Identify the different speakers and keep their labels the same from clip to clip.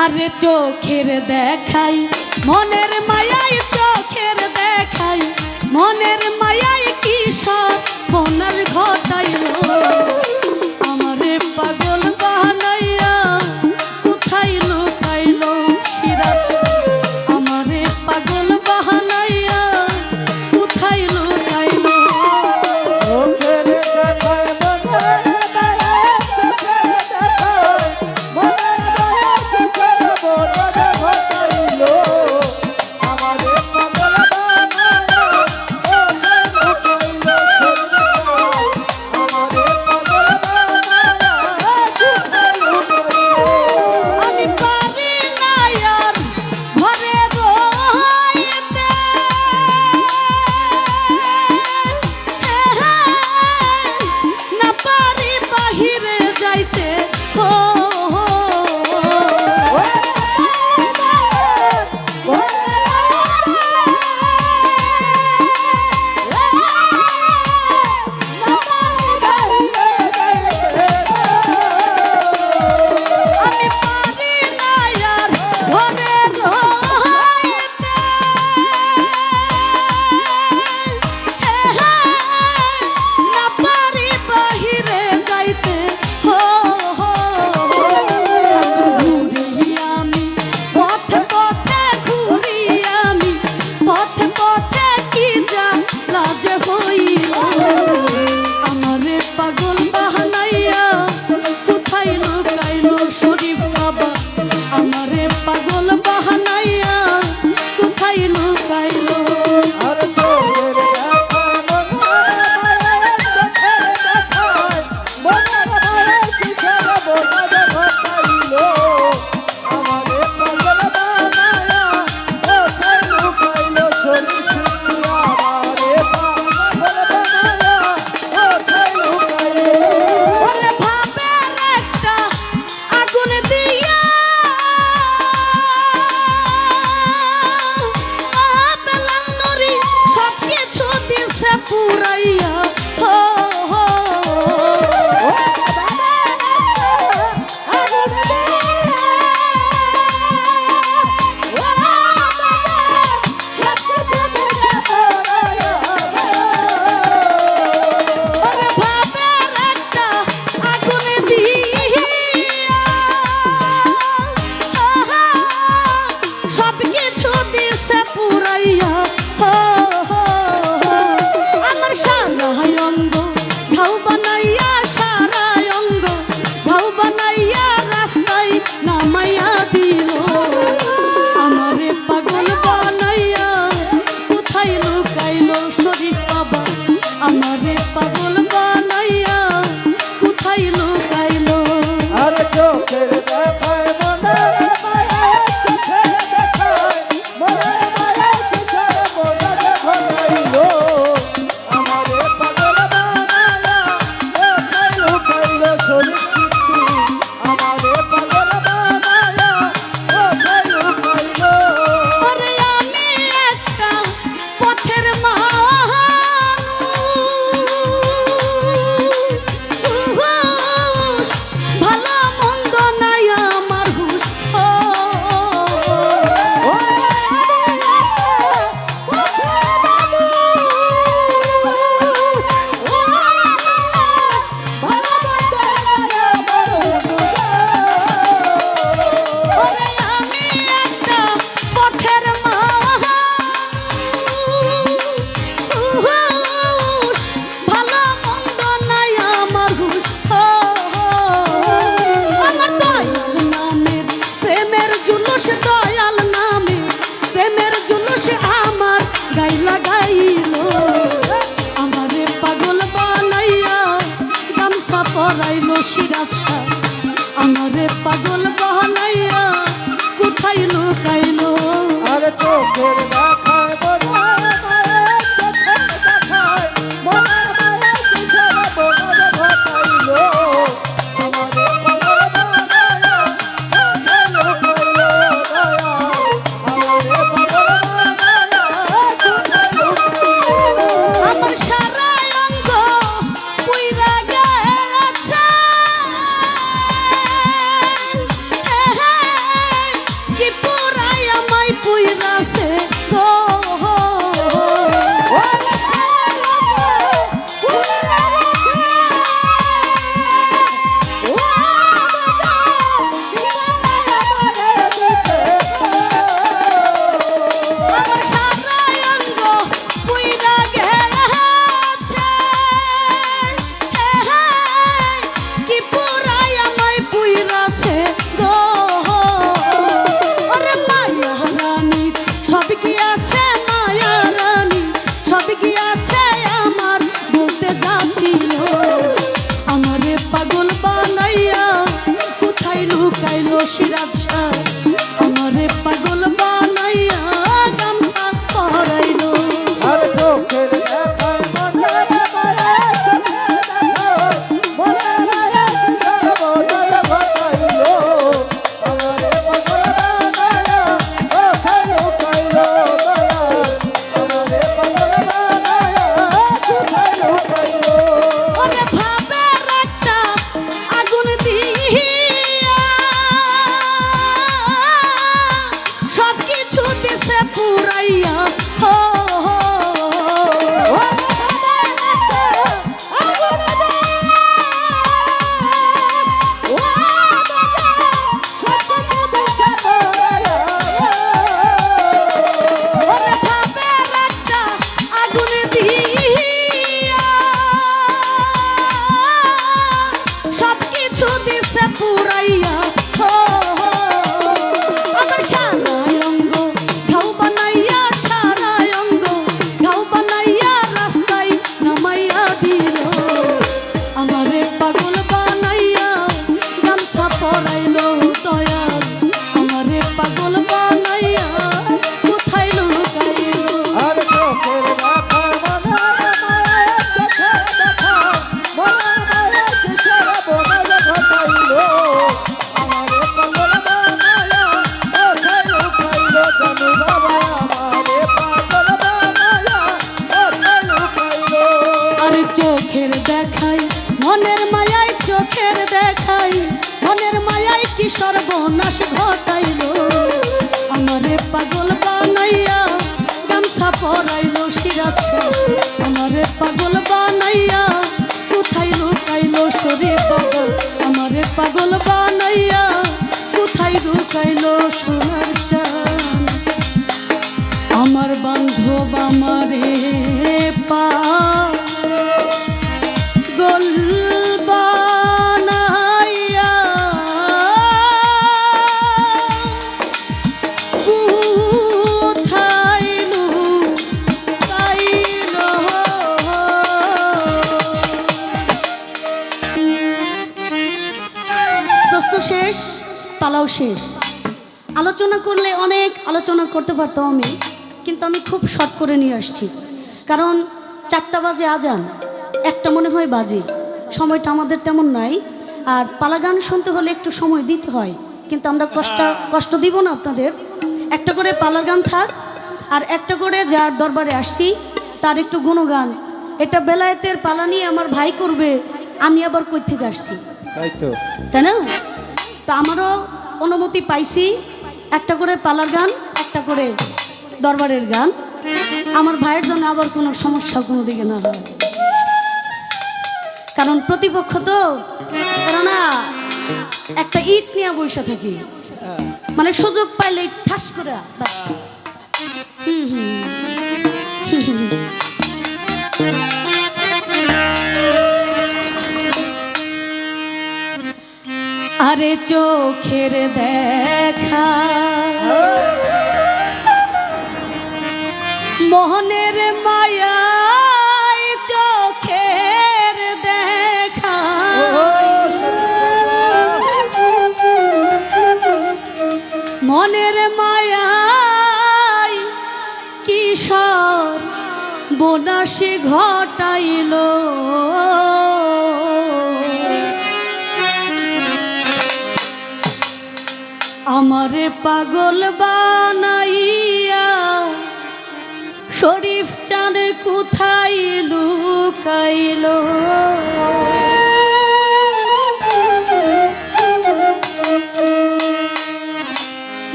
Speaker 1: আরে চোখের দেখাই মনের মায়াই লুকাইলো সর্বনাশ ঘটাইল। শেষ আলোচনা করলে অনেক আলোচনা করতে পারতাম আমি কিন্তু আমি খুব শর্ট করে নিয়ে আসছি। কারণ চারটা বাজে আজান একটা মনে হয় বাজে। সময়টা আমাদের তেমন নাই। আর পালা গান শুনতে হলে একটু সময় দিতে হয় কিন্তু আমরা কষ্ট কষ্ট দিব না আপনাদের। একটা করে পালার গান থাক আর একটা করে যার দরবারে আসছি তার একটু গুণগান। এটা বেলায়েতের পালা নিয়ে আমার ভাই করবে আমি আবার কই থেকে আসছি?
Speaker 2: তাই
Speaker 1: তাই না? তো আমারও অনুমতি পাইছি, একটা করে পালার গান, একটা করে দরবারের গান আমার ভাইয়ের জন্য আবার কোনো সমস্যা কোনো দিকে না হয় কারণ প্রতিপক্ষ তো কেননা একটা ইট নিয়ে বসে থাকি। মানে সুযোগ পাইলে ঠাস করে। হুম হুম আরে চোখের দেখা। মোহনের মায়া চোখের দেখা। মনের মায়াই কিশোর বোনাসে ঘটাইল। আমারে পাগল বানাইয়া, শরীফ চাঁদ কোথায় লুকাইল?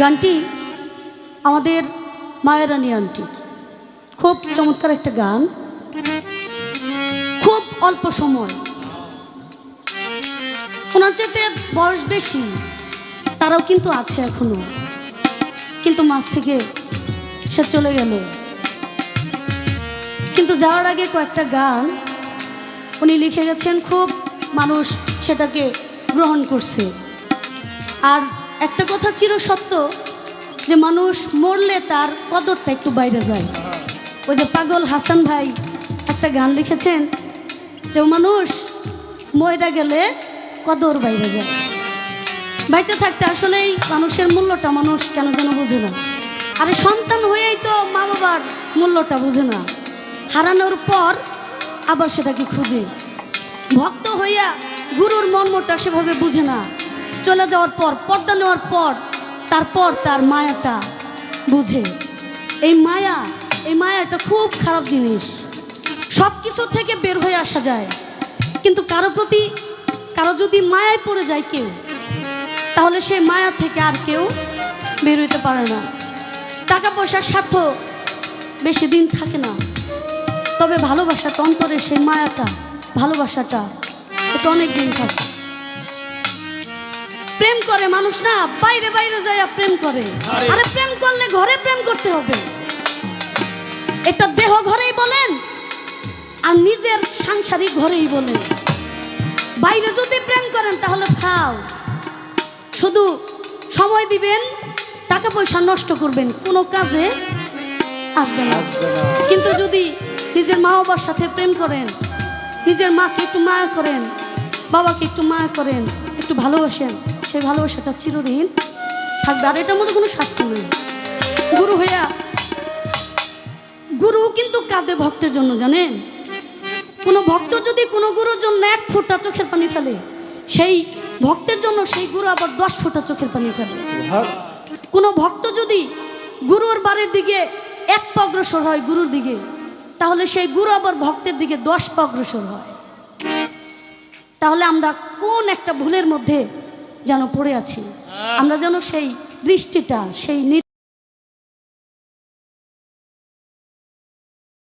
Speaker 1: গানটি আমাদের মায়েরানী আন্টি। খুব চমৎকার একটা গান। খুব অল্প সময়। ওনার চেয়ে বয়স বেশি। তারাও কিন্তু আছে এখনও। কিন্তু মাঝ থেকে সে চলে গেল। কিন্তু যাওয়ার আগে কয়েকটা গান উনি লিখে গেছেন, খুব মানুষ সেটাকে গ্রহণ করছে। আর একটা কথা চির সত্য যে মানুষ মরলে তার কদরটা একটু বাইরে যায়। ওই যে পাগল হাসান ভাই একটা গান লিখেছেন, যে মানুষ ময়রা গেলে কদর বাইরে যায়। বাইচে থাকতে আসলেই মানুষের মূল্যটা মানুষ কেন যেন বোঝে না। আরে সন্তান হয়েই তো মা বাবার মূল্যটা বোঝে না। হারানোর পর আবার সেটাকে খুঁজে। ভক্ত হইয়া গুরুর মর্মটা সেভাবে বুঝে না। চলে যাওয়ার পর, পর্দা নেওয়ার পর, তারপর তার মায়াটা বুঝে। এই মায়া, এই মায়াটা খুব খারাপ জিনিস। সব কিছু থেকে বের হয়ে আসা যায়। কিন্তু কারও প্রতি, কারও যদি মায়ায় পড়ে যায় কেউ তাহলে সেই মায়া থেকে আর কেউ বের হইতে পারে না। টাকা পয়সার স্বার্থ বেশি দিন থাকে না। তবে ভালোবাসাটা অন্তরে সেই মায়াটা ভালোবাসাটা এটা অনেক দিন থাকে। প্রেম করে মানুষ না বাইরে বাইরে যায় প্রেম করে।
Speaker 2: আরে।
Speaker 1: প্রেম করলে ঘরে প্রেম করতে হবে। এটা দেহ ঘরেই বলেন আর নিজের সাংসারিক ঘরেই বলেন। বাইরে যদি প্রেম করেন তাহলে খাও শুধু সময় দিবেন টাকা পয়সা নষ্ট করবেন কোনো কাজে আসবে না। কিন্তু যদি নিজের মা বাবার সাথে প্রেম করেন নিজের মাকে একটু মায়া করেন বাবাকে একটু মায়া করেন একটু ভালোবাসেন সেই ভালোবাসাটা চিরদিন থাকবে। আর এটার মধ্যে কোনো স্বার্থ নেই। গুরু হইয়া গুরু কিন্তু কাঁদে ভক্তের জন্য জানেন? কোনো ভক্ত যদি কোনো গুরুর জন্য এক ফোঁটা চোখের পানি ফেলে সেই ভক্তের জন্য সেই গুরু আবার দশ ফোঁটা চোখের পানি ফেলে। কোনো ভক্ত যদি গুরুর বাড়ির দিকে এক পা অগ্রসর হয় গুরুর দিকে তাহলে সেই গুরু আবার ভক্তের দিকে দশ পা অগ্রসর হয়। তাহলে আমরা কোন একটা ভুলের মধ্যে যেন পড়ে আছি? আমরা যেন সেই দৃষ্টিটা সেই